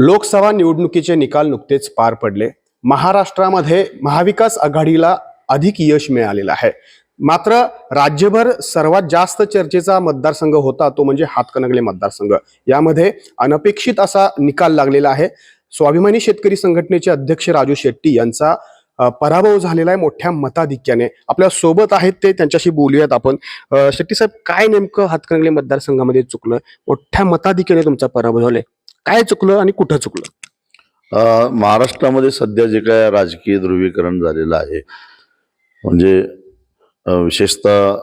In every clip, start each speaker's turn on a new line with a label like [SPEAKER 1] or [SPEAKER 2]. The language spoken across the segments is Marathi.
[SPEAKER 1] लोकसभा निवडणुकीचे निकाल नुकतेच पार पडले. महाराष्ट्रामध्ये महाविकास आघाडीला अधिक यश मिळालेलं आहे. मात्र राज्यभर सर्वात जास्त चर्चेचा मतदारसंघ होता तो म्हणजे हातकणंगले मतदारसंघ. यामध्ये अनपेक्षित असा निकाल लागलेला आहे. स्वाभिमानी शेतकरी संघटनेचे अध्यक्ष राजू शेट्टी यांचा पराभव झालेला आहे मोठ्या मताधिक्याने. आपल्यासोबत आहेत ते त्यांच्याशी बोलूयात आपण. शेट्टी साहेब काय नेमकं हातकणंगले मतदारसंघामध्ये चुकलं? मोठ्या मताधिक्याने तुमचा पराभव झालाय. काय चुकलं आणि कुठं चुकलं?
[SPEAKER 2] महाराष्ट्रामध्ये सध्या जे काय राजकीय ध्रुवीकरण झालेलं आहे म्हणजे विशेषतः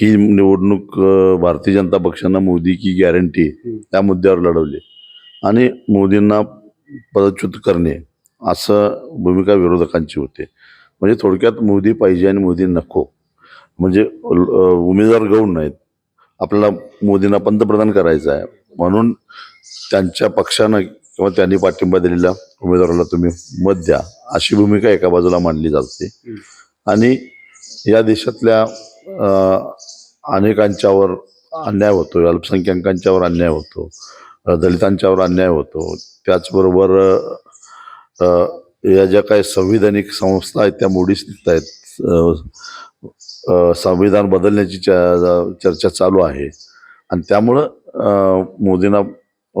[SPEAKER 2] ही निवडणूक भारतीय जनता पक्षानं मोदी की गॅरंटी त्या मुद्द्यावर लढवली. आणि मोदींना पदच्युत करणे असं भूमिका विरोधकांची होते. म्हणजे थोडक्यात मोदी पाहिजे आणि मोदी नको. म्हणजे उमेदवार गौण नाहीत. आपल्याला मोदींना पंतप्रधान करायचं आहे. म्हणून त्यांच्या पक्षानं किंवा त्यांनी पाठिंबा दिलेल्या उमेदवाराला तुम्ही मत द्या. अशी भूमिका एका बाजूला मांडली जाते. आणि या देशातल्या अनेकांच्यावर अन्याय होतो अल्पसंख्याकांच्यावर अन्याय होतो दलितांच्यावर अन्याय होतो. त्याचबरोबर या ज्या काही संविधानिक संस्था आहेत त्या मोडीस निघत आहेत संविधान बदलण्याची च- चर्चा चालू आहे. आणि त्यामुळं मोदींना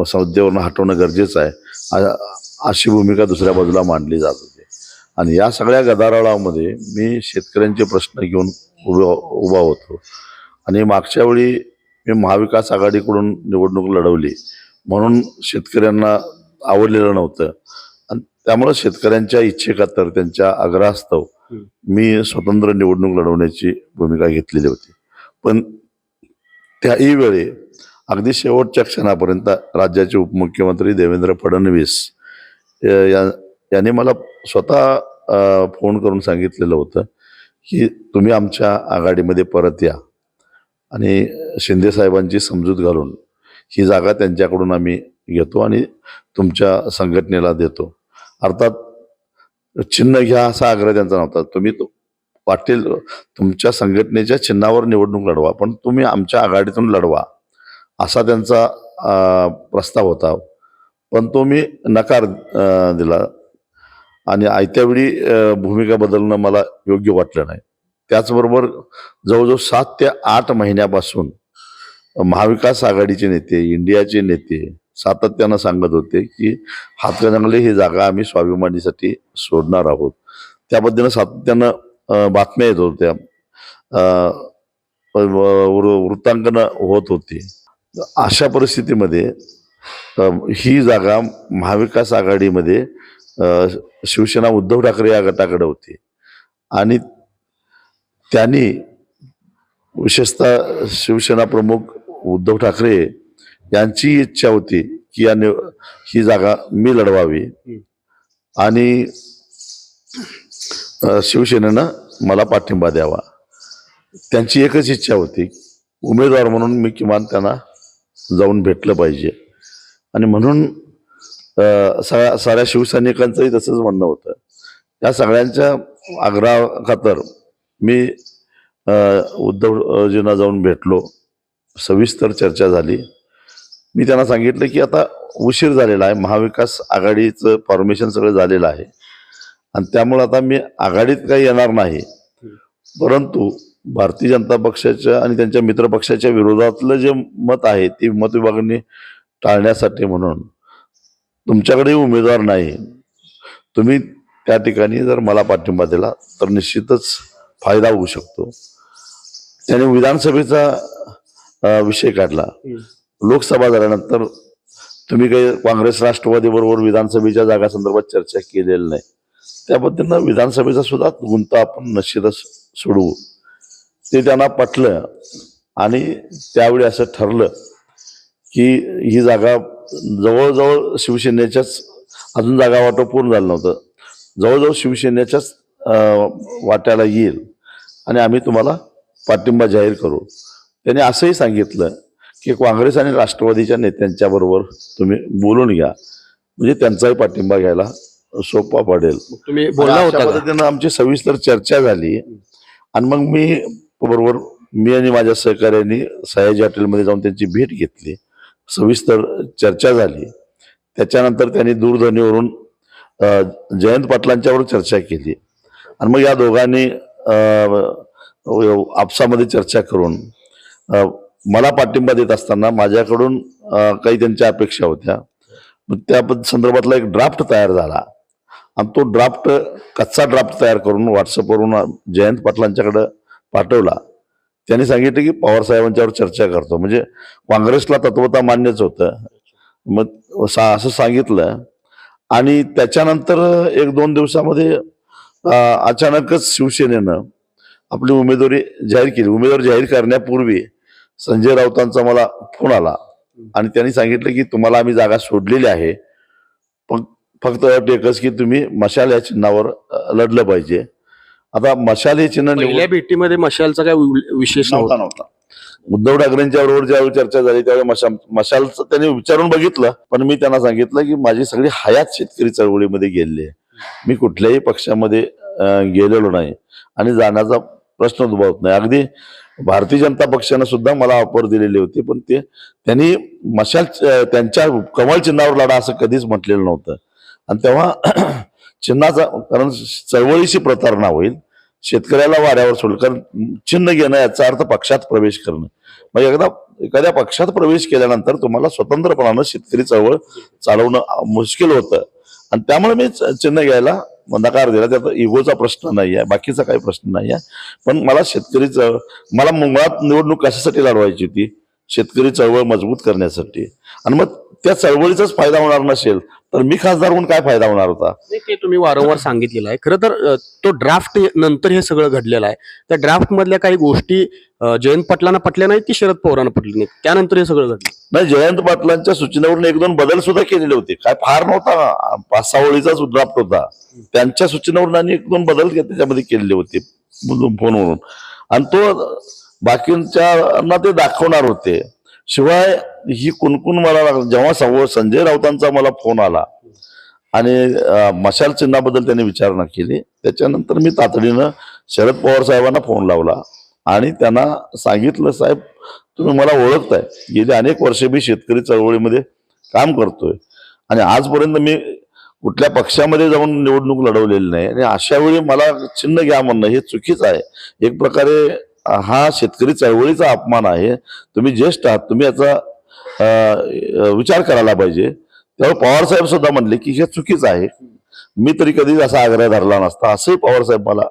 [SPEAKER 2] सौद्यावरून हटवणं गरजेचं आहे. अशी भूमिका दुसऱ्या बाजूला मांडली जात होती. आणि या सगळ्या गदारोळामध्ये मी शेतकऱ्यांचे प्रश्न घेऊन उभा उभा होतो. आणि मागच्या वेळी मी महाविकास आघाडीकडून निवडणूक लढवली. म्हणून शेतकऱ्यांना आवडलेलं नव्हतं. आणि त्यामुळं शेतकऱ्यांच्या इच्छेखातर त्यांच्या आग्रहास्तव मी स्वतंत्र निवडणूक लढवण्याची भूमिका घेतलेली होती. पण त्याही वेळी अगदी शेवटच्या क्षणापर्यंत राज्याचे उपमुख्यमंत्री देवेंद्र फडणवीस अ, या याने मला स्वतः फोन करून सांगितलेलं होतं की तुम्ही आमच्या आघाडीमध्ये परत या आणि शिंदेसाहेबांची समजूत घालून ही जागा त्यांच्याकडून आम्ही घेतो आणि तुमच्या संघटनेला देतो. अर्थात चिन्ह घ्या असा आग्रह त्यांचा नव्हता. तुम्ही तो वाटेल तुमच्या संघटनेच्या चिन्हावर निवडणूक लढवा पण तुम्ही आमच्या आघाडीतून लढवा. असा त्यांचा प्रस्ताव होता. पण तो मी नकार दिला. आणि आयत्यावेळी भूमिका बदलणं मला योग्य वाटलं नाही. त्याचबरोबर जवळजवळ सात ते आठ महिन्यापासून महाविकास आघाडीचे नेते इंडियाचे नेते सातत्यानं सांगत होते की हातकणंगले ही जागा आम्ही स्वाभिमानीसाठी सोडणार आहोत. त्या पद्धतीनं सातत्यानं बातम्या येत होत्या. वृ- वृत्तांकनं होत होती. अशा परिस्थितीमध्ये ही जागा महाविकास आघाडीमध्ये शिवसेना उद्धव ठाकरे या गटाकडे होती. आणि त्यांनी विशेषतः शिवसेना प्रमुख उद्धव ठाकरे यांची इच्छा होती की या ही जागा मी लढवावी. आणि शिवसेनेनं मला पाठिंबा द्यावा. त्यांची एकच इच्छा होती. उमेदवार म्हणून मी किमान त्यांना जाऊन भेटलं पाहिजे. आणि म्हणून सगळ्या साऱ्या शिवसैनिकांचंही तसंच म्हणणं होतं. या सगळ्यांच्या आग्रहाखातर मी उद्धवजींना जाऊन भेटलो. सविस्तर चर्चा झाली. मी त्यांना सांगितलं की आता उशीर झालेला आहे. महाविकास आघाडीचं फॉर्मेशन सगळं झालेलं आहे. आणि त्यामुळे आता मी आघाडीत काही येणार नाही. परंतु भारतीय जनता पक्षाच्या आणि त्यांच्या मित्र पक्षाच्या विरोधातलं जे मत आहे ते मत विभागाने टाळण्यासाठी म्हणून तुमच्याकडे उमेदवार नाही. तुम्ही त्या ठिकाणी जर मला पाठिंबा दिला तर निश्चितच फायदा होऊ शकतो. त्याने विधानसभेचा विषय काढला. लोकसभा झाल्यानंतर तुम्ही काही काँग्रेस राष्ट्रवादी बरोबर विधानसभेच्या जागा संदर्भात चर्चा केलेली नाही. त्या पद्धतीनं विधानसभेचा सुद्धा गुंता आपण निश्चितच सोडवू. ते त्यांना पटलं. आणि त्यावेळी असं ठरलं की ही जागा जवळजवळ शिवसेनेच्याच अजून जागा वाटप पूर्ण झालं नव्हतं. जवळजवळ शिवसेनेच्याच वाट्याला येईल आणि आम्ही तुम्हाला पाठिंबा जाहीर करू. त्यांनी असंही सांगितलं की काँग्रेस आणि राष्ट्रवादीच्या नेत्यांच्या बरोबर तुम्ही बोलून घ्या. म्हणजे त्यांचाही पाठिंबा घ्यायला सोपा पडेल.
[SPEAKER 1] तुम्ही बोलला होता?
[SPEAKER 2] पद्धतीनं आमची सविस्तर चर्चा झाली. आणि मग मी बरोबर मी आणि माझ्या सहकार्यांनी सयाजी हॉटेलमध्ये जाऊन त्यांची भेट घेतली. सविस्तर चर्चा झाली. त्याच्यानंतर त्यांनी दूरध्वनीवरून जयंत पाटलांच्यावर चर्चा केली. आणि मग या दोघांनी आपसामध्ये चर्चा करून मला पाठिंबा देत असताना माझ्याकडून काही त्यांच्या अपेक्षा होत्या. मग त्या पद- संदर्भातला एक ड्राफ्ट तयार झाला. आणि तो ड्राफ्ट कच्चा ड्राफ्ट तयार करून व्हॉट्सअपवरून जयंत पाटलांच्याकडं पाठवला. त्यांनी सांगितलं की पवार साहेबांच्यावर चर्चा करतो. म्हणजे काँग्रेसला तत्वता मान्यच होतं. मग सा- असं सांगितलं. आणि त्याच्यानंतर एक दोन दिवसामध्ये अचानकच शिवसेनेनं आपली उमेदवारी जाहीर केली. उमेदवारी जाहीर करण्यापूर्वी संजय राऊतांचा मला फोन आला. आणि त्यांनी सांगितलं की तुम्हाला आम्ही जागा सोडलेली आहे. पण फक्त एकच की तुम्ही मशाल या चिन्हावर लढलं पाहिजे. आता मशाल हे चिन्ह
[SPEAKER 1] पहिल्या भेटीमध्ये मशालचा काय विशेष
[SPEAKER 2] नव्हता.
[SPEAKER 1] नव्हता
[SPEAKER 2] उद्धव ठाकरेंच्या बरोबर ज्यावेळी चर्चा झाली त्यावेळी मशाल मशालचं त्यांनी विचारून बघितलं. पण मी त्यांना सांगितलं की माझी सगळी हयात शेतकरी चळवळीमध्ये गेलेली आहे. मी कुठल्याही पक्षामध्ये गेलेलो नाही. आणि जाण्याचा प्रश्न उद्भवत नाही. अगदी भारतीय जनता पक्षानं सुद्धा मला ऑफर दिलेली होती पण ते त्यांनी मशाल त्यांच्या कमळ चिन्हावर लढा असं कधीच म्हटलेलं नव्हतं. आणि तेव्हा चिन्हाचा कारण चळवळीशी प्रतारणा होईल शेतकऱ्याला वाऱ्यावर सोडलं. कारण चिन्ह घेणं याचा अर्थ पक्षात प्रवेश करणं. मग एकदा एखाद्या पक्षात प्रवेश केल्यानंतर तुम्हाला स्वतंत्रपणानं शेतकरी चळवळ चालवणं मुश्किल होतं. आणि त्यामुळे मी च- चिन्ह घ्यायला नकार दिला. त्यात इगोचा प्रश्न नाही आहे बाकीचा काही प्रश्न नाही आहे. पण मला शेतकरी मला मुळात निवडणूक कशासाठी लढवायची होती? शेतकरी चळवळ मजबूत करण्यासाठी. आणि मग त्या चळवळीचाच फायदा होणार नसेल तर मी खासदार म्हणून काय फायदा होणार होता?
[SPEAKER 1] नाही, ते तुम्ही वारंवार सांगितलेलं आहे. खरं तर तो ड्राफ्ट नंतर हे सगळं घडलेलं आहे. त्या ड्राफ्ट मधल्या काही गोष्टी जयंत पाटलांना पटल्या नाहीत की शरद पवारांना पटली नाहीत? त्यानंतर हे सगळं घडलं.
[SPEAKER 2] नाही जयंत पाटलांच्या सूचनेवरून एक दोन बदल सुद्धा केलेले होते. काय फार नव्हता पाच सहा ओळीचाच ड्राफ्ट होता त्यांच्या सूचनेवरून आणि एक दोन बदल त्याच्यामध्ये केलेले होते फोनवरून. आणि तो बाकींच्या ते दाखवणार होते. शिवाय ही कुणकुण मला लाग- जेव्हा सव संजय राऊतांचा मला फोन आला आणि मशाल चिन्हाबद्दल त्यांनी विचारणा केली त्याच्यानंतर मी तातडीनं शरद पवार साहेबांना फोन लावला आणि त्यांना सांगितलं साहेब तुम्ही मला ओळखताय. गेली अनेक वर्षे मी शेतकरी चळवळीमध्ये काम करतोय आणि आजपर्यंत मी कुठल्या पक्षामध्ये जाऊन निवडणूक लढवलेली नाही आणि अशा वेळी मला चिन्ह घ्या म्हणणं हे चुकीचं आहे. एक प्रकारे हा शेतकरी चळवळीचा अपमान आहे. तुम्ही ज्येष्ठ आहात तुम्ही याचा विचार करायला पाहिजे. तेव्हा पवार साहेब सुद्धा म्हणले की हे चुकीचं आहे. मी तरी कधीच असा आग्रह धरला नसता असंही पवार साहेब मला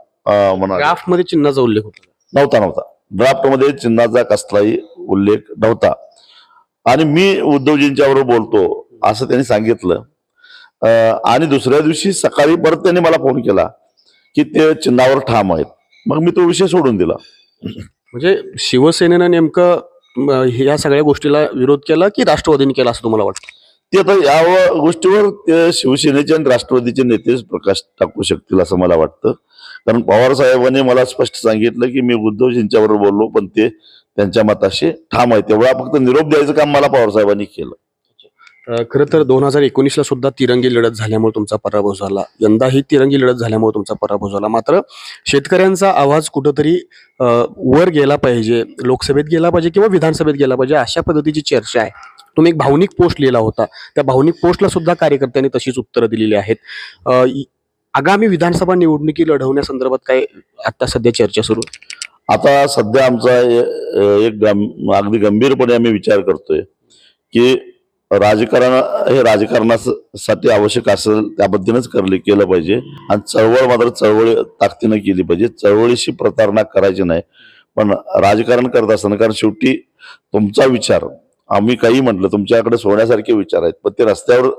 [SPEAKER 2] म्हणाले.
[SPEAKER 1] ड्राफ्टमध्ये चिन्हाचा उल्लेख होता.
[SPEAKER 2] नव्हता नव्हता. ड्राफ्टमध्ये चिन्हाचा कसलाही उल्लेख नव्हता. आणि मी उद्धवजींच्या बरोबर बोलतो असं त्यांनी सांगितलं. आणि दुसऱ्या दिवशी सकाळी परत त्यांनी मला फोन केला की ते चिन्हावर ठाम आहेत. मग मी तो विषय सोडून दिला.
[SPEAKER 1] म्हणजे शिवसेनेनं नेमकं या सगळ्या गोष्टीला विरोध केला की राष्ट्रवादीने केला असं तुम्हाला वाटतं?
[SPEAKER 2] ते आता या गोष्टीवर ते शिवसेनेचे आणि राष्ट्रवादीचे नेतेच प्रकाश टाकू शकतील असं मला वाटतं. कारण पवार साहेबांनी मला स्पष्ट सांगितलं की मी उद्धवजींच्या बरोबर बोललो पण ते त्यांच्या मताशी ठाम आहे तेवढा फक्त निरोप द्यायचं काम मला पवार साहेबांनी केलं.
[SPEAKER 1] खरं तर दोन हजार एकोणीसला सुद्धा तिरंगी लढत झाल्यामुळे तुमचा पराभव झाला. यंदा ही तिरंगी लढत झाल्यामुळे तुमचा पराभव झाला. मात्र शेतकऱ्यांचा आवाज कुठंतरी वर गेला पाहिजे लोकसभेत गेला पाहिजे किंवा विधानसभेत गेला पाहिजे अशा पद्धतीची चर्चा आहे. तुम्ही एक भावनिक पोस्ट लिहिला होता. त्या भावनिक पोस्टला सुद्धा कार्यकर्त्यांनी तशीच उत्तरं दिलेली आहेत. आगामी विधानसभा निवडणुकी लढवण्यासंदर्भात काय आता सध्या चर्चा सुरू
[SPEAKER 2] आता सध्या आमचा एक अगदी गंभीरपणे आम्ही विचार करतोय की राजकारण हे राजकारणासाठी आवश्यक असेल त्या पद्धतीनेच करले केलं पाहिजे. आणि चळवळ मात्र चळवळी ताकदीनं केली पाहिजे. चळवळीशी प्रतारणा करायची नाही. पण राजकारण करत असताना कारण शेवटी तुमचा विचार आम्ही काही म्हटलं तुमच्याकडे सोडण्यासारखे विचार आहेत पण ते रस्त्यावर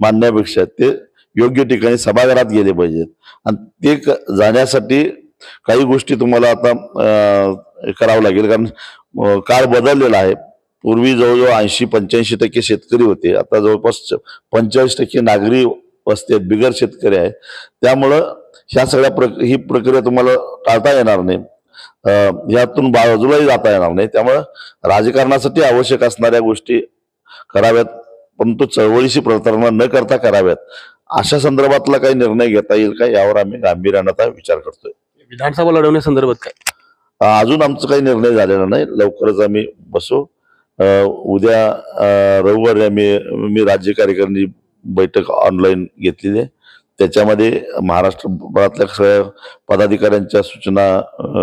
[SPEAKER 2] मांडण्यापेक्षा ते योग्य ठिकाणी सभागृहात गेले पाहिजेत. आणि ते क- जाण्यासाठी काही गोष्टी तुम्हाला आता करावं लागेल कारण काळ बदललेला आहे. पूर्वी जवळजवळ ऐंशी पंच्याऐंशी टक्के शेतकरी होते. आता जवळपास पंचेचाळीस टक्के नागरी वस्ती आहेत बिगर शेतकरी आहेत. त्यामुळं ह्या सगळ्या प्रक ही प्रक्रिया तुम्हाला टाळता येणार नाही. यातून बाजूलाही जाता येणार नाही. त्यामुळं राजकारणासाठी आवश्यक असणाऱ्या गोष्टी कराव्यात. परंतु चळवळीशी प्रतारणा न करता कराव्यात. अशा संदर्भातला काही निर्णय घेता येईल का? यावर आम्ही गांभीर्यानं आता विचार करतोय.
[SPEAKER 1] विधानसभा लढवण्यासंदर्भात काय?
[SPEAKER 2] अजून आमचं काही निर्णय झालेला नाही. लवकरच आम्ही बसू. उद्या रविवारी आम्ही मी राज्य कार्यकारिणी बैठक ऑनलाईन घेतलेली आहे. त्याच्यामध्ये महाराष्ट्रभरातल्या सगळ्या पदाधिकाऱ्यांच्या सूचना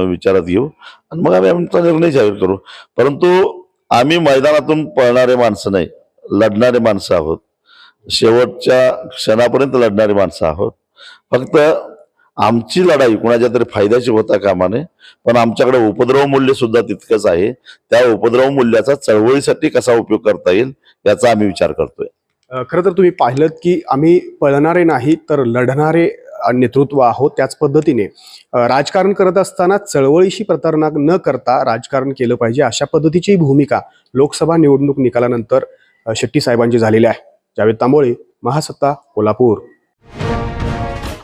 [SPEAKER 2] विचारात घेऊ. आणि मग आम्ही आमचा निर्णय जाहीर करू. परंतु आम्ही मैदानातून पळणारे माणसं नाही. लढणारे माणसं आहोत. शेवटच्या क्षणापर्यंत लढणारी माणसं आहोत. फक्त आमची लढाई कुणाच्या तरी फायद्याची होता कामाने पण आमच्याकडे उपद्रव मूल्य सुद्धा तितकंच आहे. त्या उपद्रव मूल्याचा चळवळीसाठी कसा उपयोग करता येईल याचा आम्ही विचार करतोय.
[SPEAKER 1] खरं तर तुम्ही पाहिलं की आम्ही पळणारे नाही तर लढणारे नेतृत्व आहोत त्याच पद्धतीने. राजकारण करत असताना चळवळीशी प्रतारणा न करता राजकारण केलं पाहिजे अशा पद्धतीची भूमिका लोकसभा निवडणूक निकालानंतर शेट्टी साहेबांची झालेली आहे. जावेद तांबोळे महासत्ता कोल्हापूर.